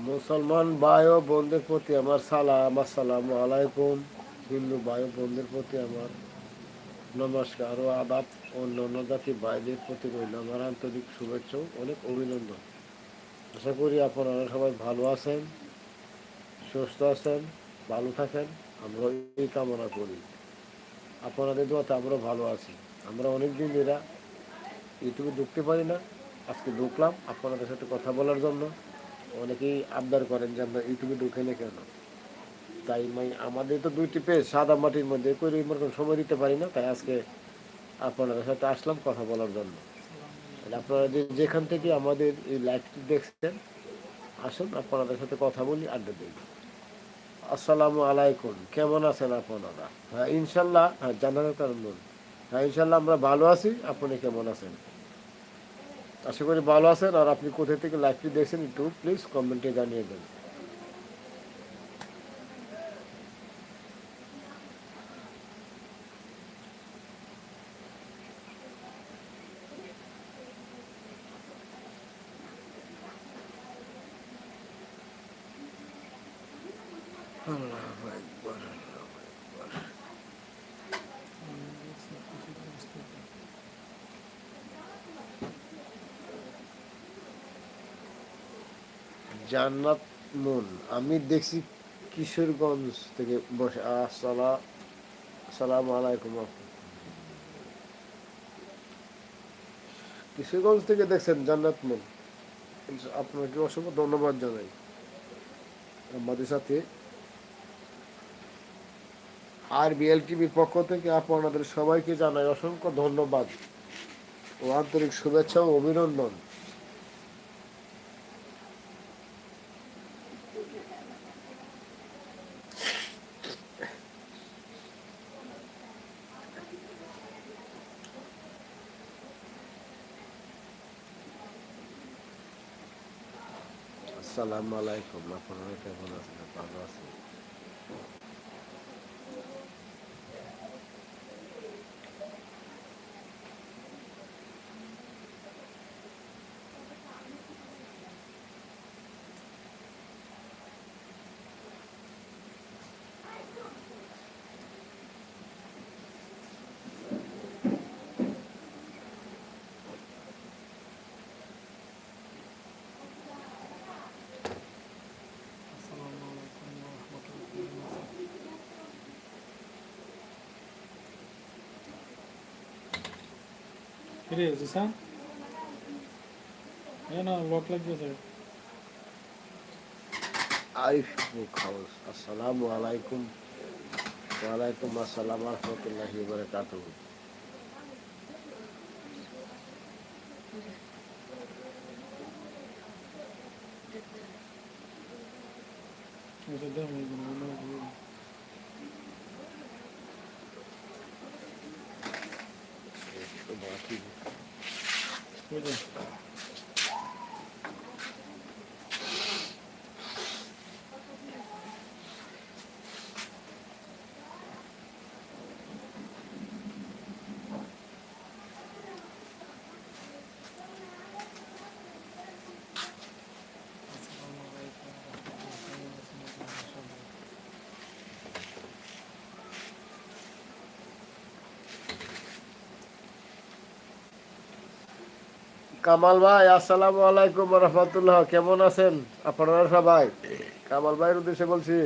মুসলমান ভাই ও বোনদের প্রতি আমার সালাম, আসসালামু আলাইকুম। হিন্দু ভাই ও বোনদের প্রতি আমার নমস্কার। ও আদাব অন্য অন্য জাতি ভাইদের প্রতি রইল আমার আন্তরিক শুভেচ্ছা অনেক অভিনন্দন। আশা করি আপনারা সবাই ভালো আছেন, সুস্থ আছেন, ভালো থাকেন। আমরা এই কামনা করি। আপনাদের দোয়াতে আমরা ভালো আছি। আমরা অনেক দিন এরা ইউটিউবে ঢুকতে পারি না। আজকে ঢুকলাম আপনাদের সাথে কথা বলার জন্য। অনেকেই আবদার করেন যে আমরা ইউটিউবে ঢুকে না কেন? তাই মানে আমাদের তো দুইটি পেজ, সাদা মাটির মধ্যে করে সময় দিতে পারি না, তাই আজকে আপনাদের সাথে আসলাম কথা বলার জন্য। আপনারা যে যেখান থেকে আমাদের এই লাইভটি দেখছেন, আসুন, আপনাদের সাথে কথা বলি, আড্ডা দিই। আসসালামু আলাইকুম, কেমন আছেন আপনারা? হ্যাঁ ইনশাল্লাহ হ্যাঁ জানানোর কারণ। হ্যাঁ ইনশাল্লাহ আমরা ভালো আছি, আপনি কেমন আছেন? আশা করি ভালো আছেন আর আপনি কোথা থেকে লাইভটি দেখছেন একটু প্লিজ কমেন্টে জানিয়ে দেন। আল্লাহু আকবার, আল্লাহু আকবার। জান্নাত মুন। আমি দেখছি কিশোরগঞ্জ থেকে বসে। আসসালা সালাম আলাইকুম। কিশোরগঞ্জ থেকে দেখছেন জান্নাত মুন। আপনাকে অসংখ্য ধন্যবাদ জানাই। আমাদের সাথে আর বিএল টিভির পক্ষ থেকে আপনাদের সবাইকে জানাই অসংখ্য ধন্যবাদ ও আন্তরিক শুভেচ্ছা ও অভিনন্দন। আসসালামু আলাইকুম। আপনারা কেমন আছেন? ভালো আছেন? কিরে জিসান এ না লক লাগিয়েছে আরিফ বুক হাউস আসসালামু আলাইকুম ওয়ালাইকুম আসসালাম রহমতুল্লাহি বারাকাতুহু এটা দেখ Buradayım. কামাল ভাই আসসালামু আলাইকুম রহমতুল্লাহ। কেমন আছেন আপনারা সবাই? কামাল ভাইয়ের উদ্দেশ্যে বলছি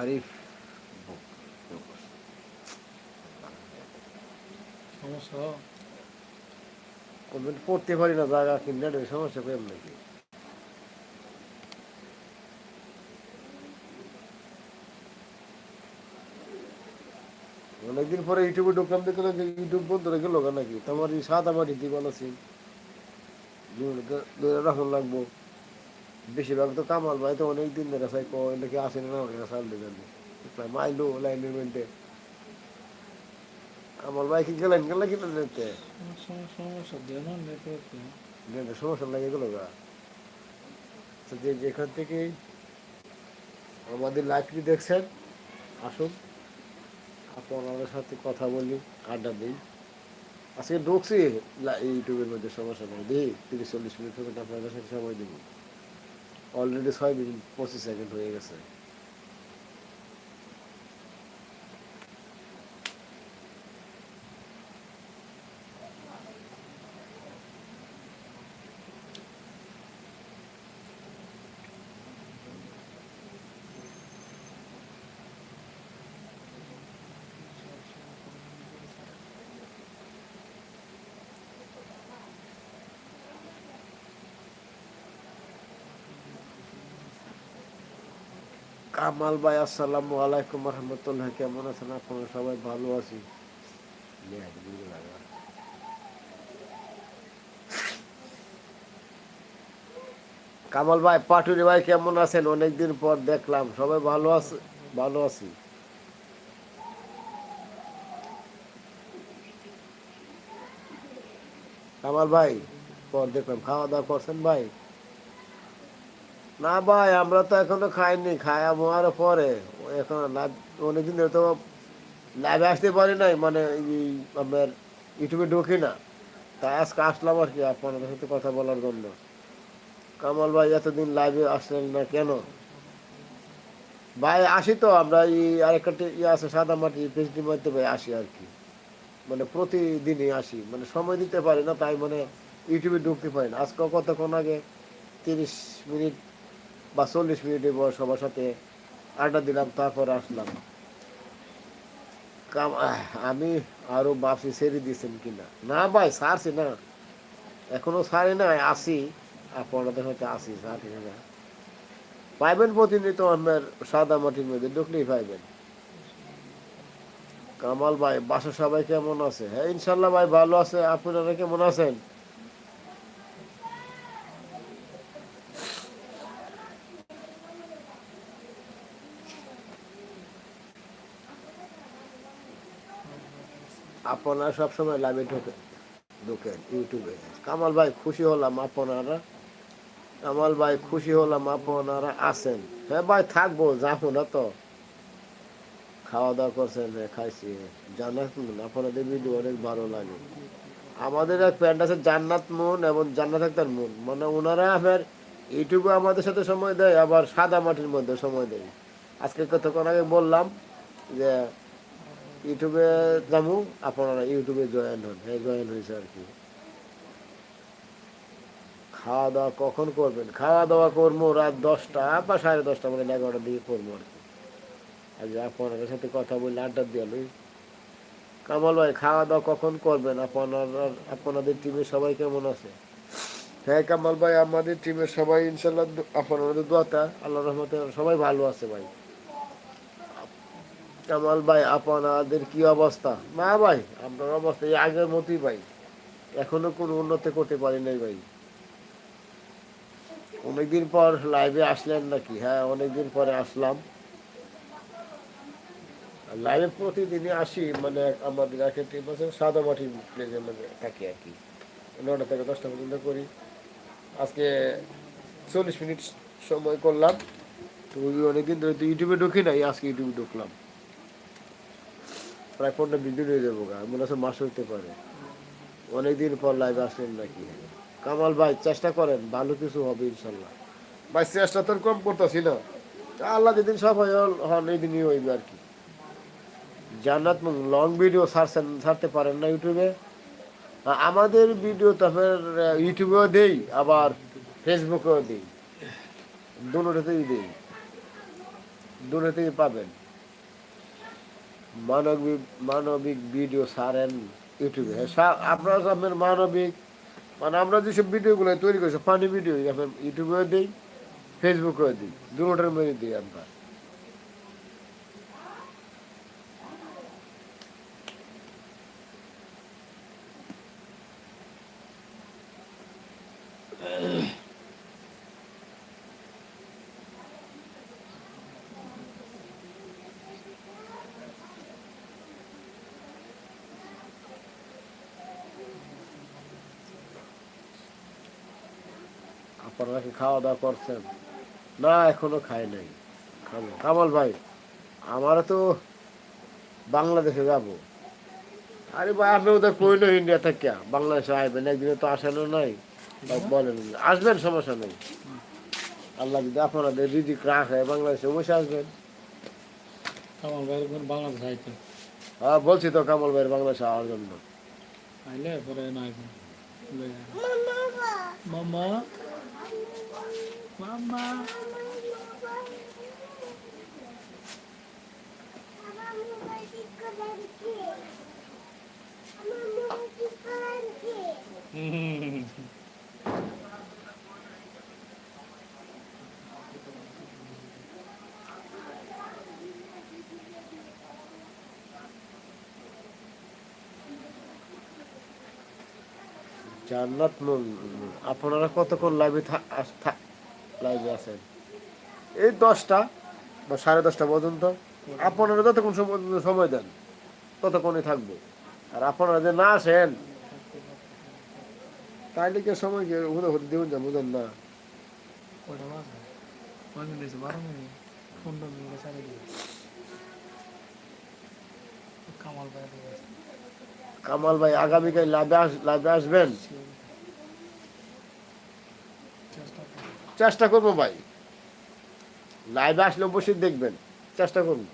আরিফ সমস্যা? কমেন্ট পড়তে পারি না জায়গা কিনলে সমস্যা পেলাম নাকি অনেকদিন পরে ইউটিউবে ঢুকলাম দেখলাম যে ইউটিউব বন্ধ রেখে লোক নাকি। তোমার এই সাদা মাটি দিব আছি। রাখুন লাগবো। বেশিরভাগ তো কামাল ভাই তো অনেক দিন ধরে সাই কয়টা কি আসে না ওটা সাল দেবেন মাইলো লাইনের মেনটে কামাল ভাই কি গেলেন? গেলে কিনা নিতে সমস্যা লাগে গেলো গা। যে যেখান থেকে আমাদের লাইভটি দেখছেন, আসুন। আপনাদের সাথে কথা বলি, আড্ডা দিই। আজকে ঢুকছি ইউটিউবের মধ্যে সমস্যা নেই। দিই, তিরিশ চল্লিশ মিনিট আপনাদের সাথে সময় দিব। অলরেডি ছয় মিনিট পঁচিশ সেকেন্ড হয়ে গেছে। কামাল ভাই, আসসালামু আলাইকুম রহমতুল্লাহ। কেমন আছেন আপনারা? সবাই ভালো আছি। কামাল ভাই, পাটুরি ভাই, কেমন আছেন? অনেকদিন পর দেখলাম। সবাই ভালো আছে? ভালো আছি। কামাল ভাই, পর দেখলাম। খাওয়া দাওয়া করছেন ভাই? না ভাই, আমরা তো এখনও খাইনি খাওয়াবো আরও পরে। এখন লাইভ, অনেকদিন তো লাইভে আসতে পারি নাই মানে আপনার ইউটিউবে ঢুকি না। তাই আজকে আসলাম আর কি আপনাদের সাথে কথা বলার জন্য। কামাল ভাই, এতদিন লাইভে আসলেন না কেন? ভাই, আসি তো, আমরা এই আরেকটা ইয়ে আছে সাদা মাটি পেস্টি মধ্যে ভাই আসি আর কি। মানে প্রতিদিনই আসি মানে সময় দিতে পারি না, তাই মানে ইউটিউবে ঢুকতে পারি না। আজকে কতক্ষণ আগে? তিরিশ মিনিট বা চল্লিশ মিনিটে বর সবার সাথে আড্ডা দিলাম, তারপর আসলাম। আমি আরও ভাবছি ছেড়ে দিয়েছেন কিনা? না ভাই সারছি না। এখনও সারি না আসি। আপনাদের হয়তো আসি সারি না। পাইবেন প্রতিনিয়ত আমার সাদা মাটির মধ্যে, ঢুকলেই পাইবেন। কামাল ভাই, বাসা সবাই কেমন আছে? হ্যাঁ ইনশাল্লাহ ভাই, ভালো আছে। আপনারা কেমন আছেন? আপনারা সবসময় লাইভে ঢোকে ঢোকেন ইউটিউবে কামাল ভাই খুশি হলাম আপনারা। কামাল ভাই খুশি হলাম আপনারা আছেন। হ্যাঁ ভাই, থাকব, যাব না তো। খাওয়া দাওয়া করছেন হ্যাঁ খাইছি। জান্নাত মুন, আপনাদের ভিডিও অনেক ভালো লাগে। আমাদের এক প্যান্ট আছে, জান্নাত মন এবং জান্নাত আক্তার মন। মানে ওনারা আমার ইউটিউবে আমাদের সাথে সময় দেয়, আবার সাদা মাটির মধ্যে সময় দেয়। আজকে কতক্ষণ আগে বললাম যে ইউটিউবে যাব, আপনারা ইউটিউবে জয়েন হন হ্যাঁ জয়েন হয়েছে আর কি। খাওয়া দাওয়া কখন করবেন? খাওয়া দাওয়া করব রাত দশটা বা সাড়ে দশটা মানে এগারোটার দিকে করব আর কি। আজ আপনাদের সাথে কথা বললে আড্ডা দিয়ে লই কামাল ভাই খাওয়া দাওয়া কখন করবেন? আপনারা, আপনাদের টিমের সবাই কেমন আছে? হ্যাঁ কামাল ভাই, আমাদের টিমের সবাই ইনশাল্লাহ আপনাদের দোয়াটা আল্লাহ রহমতে সবাই ভালো আছে ভাই। কামাল ভাই, আপনাদের কি অবস্থা? না ভাই, আপনার অবস্থা এই আগের মতোই ভাই। এখনও কোনো উন্নতি করতে পারি নাই ভাই। অনেকদিন পর লাইভে আসলেন নাকি? হ্যাঁ অনেকদিন পরে আসলাম। লাইভে প্রতিদিনই আসি মানে আমাদের একটা টিম আছে সাদা মাটি প্লেজের মধ্যে থাকি আর কি। নটা থেকে দশটা পর্যন্ত করি। আজকে চল্লিশ মিনিট সময় করলাম। তো অনেকদিন ধরে তো ইউটিউবে ঢুকি নাই, আজকে ইউটিউবে ঢুকলাম। প্রায় পনেরো ভিডিও নিয়ে যাব গা। মনে হচ্ছে মাস হইতে পারে। অনেকদিন পর লাইভে আসলেন নাকি? কামাল ভাই চেষ্টা করেন ভালো কিছু হবে ইনশাল্লাহ। ভাই চেষ্টা তো কম করতেছি না। আল্লাহ যেদিন সব হয় হন এই দিনই হইবে আর কি। জান্নাত লং ভিডিও সারছেন সারতে পারেন না ইউটিউবে আমাদের ভিডিও তো আপনার ইউটিউবেও দেই আবার ফেসবুকেও দিই। দুটোতেই দিই। দুটোতেই পাবেন। মানবিক মানবিক ভিডিও ছাড়েন ইউটিউবে আপনারা আপনার মানবিক মানে আমরা যেসব ভিডিওগুলো তৈরি করছি ফানি ভিডিও আপনার ইউটিউবেও দিই ফেসবুকেও দিই দুটোর মধ্যে দিই আমরা। আপনারা কি খাওয়া দাওয়া করছেন? না এখনও খাই নাই। খাব। কামাল ভাই আমারও তো বাংলাদেশে যাব। আরে ভাই আপনি ওদের কইল ইন্ডিয়া থেকে? বাংলাদেশে আসবেন একদিনে তো আসেনও নাই বলেন আসবেন সমস্যা নেই। আল্লাহ যদি আপনাদের রিজিক রাখে বাংলাদেশে অবশ্যই আসবেন। কামাল ভাইয়ের কোন বাংলাদেশ আইতে। হ্যাঁ বলছি তো কামাল ভাইয়ের বাংলাদেশে আওয়ার জন্য। আইলে পরে না আইবেন। মামা মামা জান্নাত আপনারা কতক্ষণ লাইভে লাইভে আছেন এই দশটা বা সাড়ে দশটা পর্যন্ত। আপনারা যতক্ষণ সময় সময় দেন ততক্ষণই থাকব। আর আপনারা যে না আসেন তাইলে কি সময় কি হুদা হতে দেবেন যা বুঝেন না। কামাল ভাই মিনিট হয়েছে বারো মিনিট পনেরো মিনিট সাড়ে দিয়ে কামাল ভাই কামাল ভাই আগামীকাল লাইভে আস লাইভে আসবেন চেষ্টা করি চেষ্টা করব ভাই। লাইভে আসলে অবশ্যই দেখবেন। চেষ্টা করুন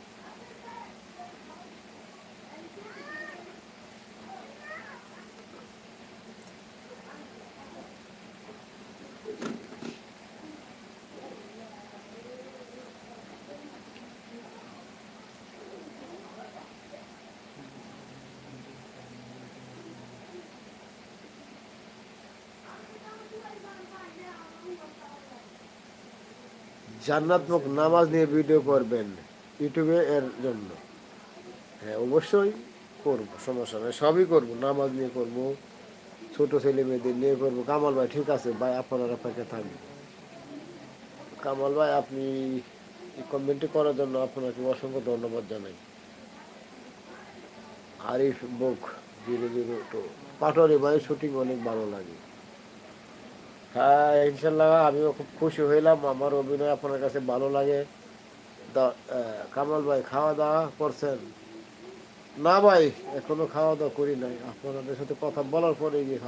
জান্নাতমুখ নামাজ নিয়ে ভিডিও করবেন ইউটিউবে এর জন্য। হ্যাঁ অবশ্যই করব, সমস্যা নেই, সবই করব, নামাজ নিয়ে করব, ছোট ছেলে মেয়েদের নিয়ে করব। কামাল ভাই ঠিক আছে, ভাই আপনার অপেক্ষা থাকবে। কামাল ভাই, আপনি কমেন্টে করার জন্য আপনাকে অসংখ্য ধন্যবাদ জানাই। Arif book zero zero two Patwari ভাই শুটিং অনেক ভালো লাগে। হ্যাঁ ইনশাল্লাহ আমিও খুব খুশি হইলাম। আমার অভিনয় আপনার কাছে ভালো লাগে। কামাল ভাই, খাওয়া দাওয়া করছেন? না ভাই, এখনও খাওয়া দাওয়া করি নাই। আপনাদের সাথে কথা বলার পরে গিয়ে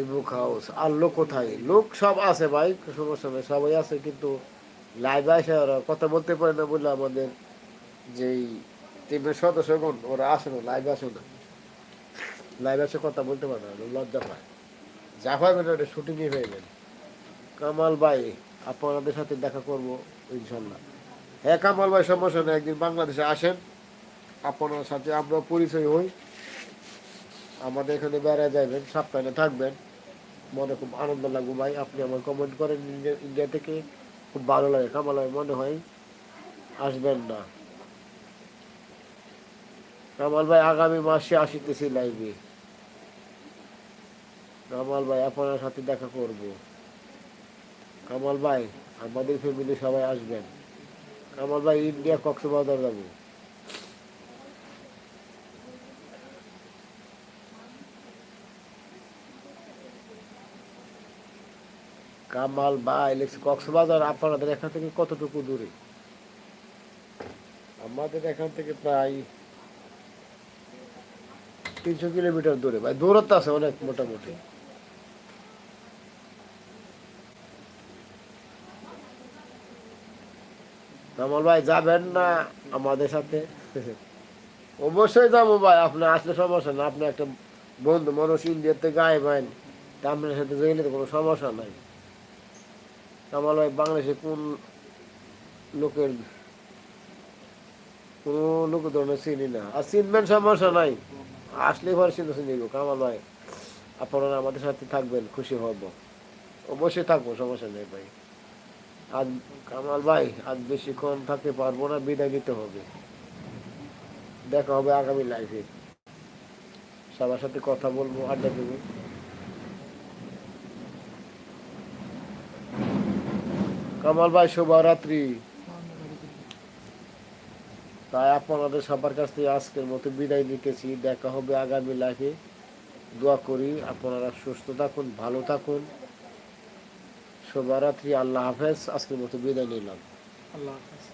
আইবুক হাউস আর লোক কোথায়? লোক সব আছে ভাই সমস্যা নেই সবাই আছে, কিন্তু লাইভে আসে ওরা কথা বলতে পারে না বলে আমাদের যেই টিমের সদস্যগণ, ওরা আসে না লাইভে আসে না। লাইভে আসে কথা বলতে পারে না, লজ্জা পায়। যা পাবেন ওটা শুটিংয়ে পাইবেন কামাল ভাই, আপনাদের সাথে দেখা করব, ইনশাল্লাহ। হ্যাঁ কামাল ভাই, সমস্যা নেই, একদিন বাংলাদেশে আসেন। আপনার সাথে আমরা পরিচয় হই। আমাদের এখানে বেড়ায় যাবেন সপ্তাহে থাকবেন। মনে খুব আনন্দ লাগবে ভাই। আপনি আমার কমেন্ট করেন, ইন্ডিয়া ইন্ডিয়া থেকে খুব ভালো লাগে কামাল ভাই মনে হয় আসবেন না। কামাল ভাই, আগামী মাসে আসিতেছি লাইভে কামাল ভাই, আপনার সাথে দেখা করব। কামাল ভাই, আমাদের ফ্যামিলি সবাই আসবেন। কামাল ভাই, ইন্ডিয়া কক্সবাজার যাব। কামাল, ভাই লেখছে কক্সবাজার আপনাদের এখান থেকে কতটুকু দূরে? আমাদের এখান থেকে প্রায় তিনশো কিলোমিটার দূরে। ভাই, দূরত্ব আছে অনেক মোটামুটি। কামাল ভাই, যাবেন না আমাদের সাথে? অবশ্যই যাব ভাই, আপনি আসলে সমস্যা না। আপনি একটা বন্ধু, মানুষ ইন্ডিয়াতে গায়ে বাইন তা আপনার সাথে গেলে তো কোনো সমস্যা নাই। কামাল ভাই, বাংলাদেশে কোন লোকের, কোনো লোক ধরনের চিনি না। আর চিনবেন সমস্যা নাই। আসলে পরে চিন্তা চিনিব কামাল ভাই, আপনারা আমাদের সাথে থাকবেন, খুশি হব। অবশ্যই থাকব, সমস্যা নেই ভাই। আজ কামাল ভাই আজ বেশিক্ষণ থাকতে পারব না, বিদায় নিতে হবে। দেখা হবে আগামী লাইফে সবার সাথে কথা বলব, আড্ডা দেবো। কামাল ভাই, শুভরাত্রি। তাই আপনাদের সবার কাছ থেকে আজকের মতো বিদায় নিতেছি। দেখা হবে আগামী লাইফে দোয়া করি আপনারা সুস্থ থাকুন, ভালো থাকুন। শুভরাত্রি, আল্লাহ হাফেজ। আজকের মতো বিদায় নিলাম। আল্লাহ হাফেজ।